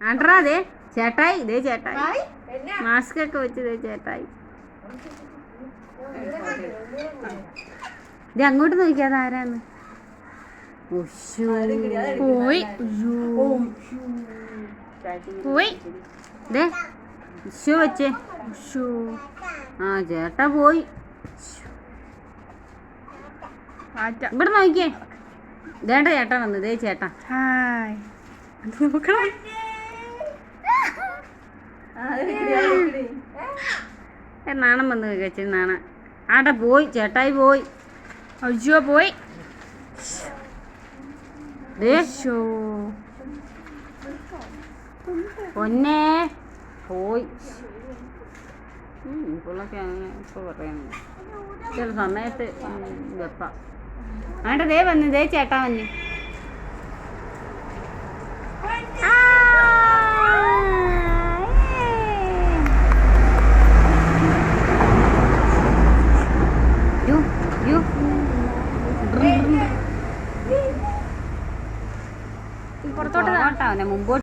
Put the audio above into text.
ആണ്ട്രാ അതെ ചേട്ടായി ഇതേ ചേട്ടായി. മാസ്ക് ഒക്കെ വെച്ച് ദേ ചേട്ടായി. ഇത് അങ്ങോട്ട് നോക്കിയാത് ആരാന്ന്. പോയി. പോയി. വെച്ചേ. ആ ചേട്ടാ പോയി. ഇവിടെ നോക്കിയേ. ഇതേണ്ട ചേട്ടാ വന്നു ഇതേ ചേട്ടാ. ഹായ്. നോക്കണം. നാണം വന്നു കഴിച്ചു നാണ. ആടെ പോയി ചേട്ടായി പോയി. അയ്യോ പോയി. പൊന്നേ. പോയി. ഉം, ഇപ്പോഴൊക്കെ അങ്ങനെ ഇപ്പോൾ പറയുന്നു. ചില സമയത്ത് വെപ്പ. വെപ്പാം ദേ വന്ന് ദേ ചേട്ടാ വന്നു. യു യു പുറത്തോട്ട് പുറത്തോട്ട് മുമ്പോട്ട്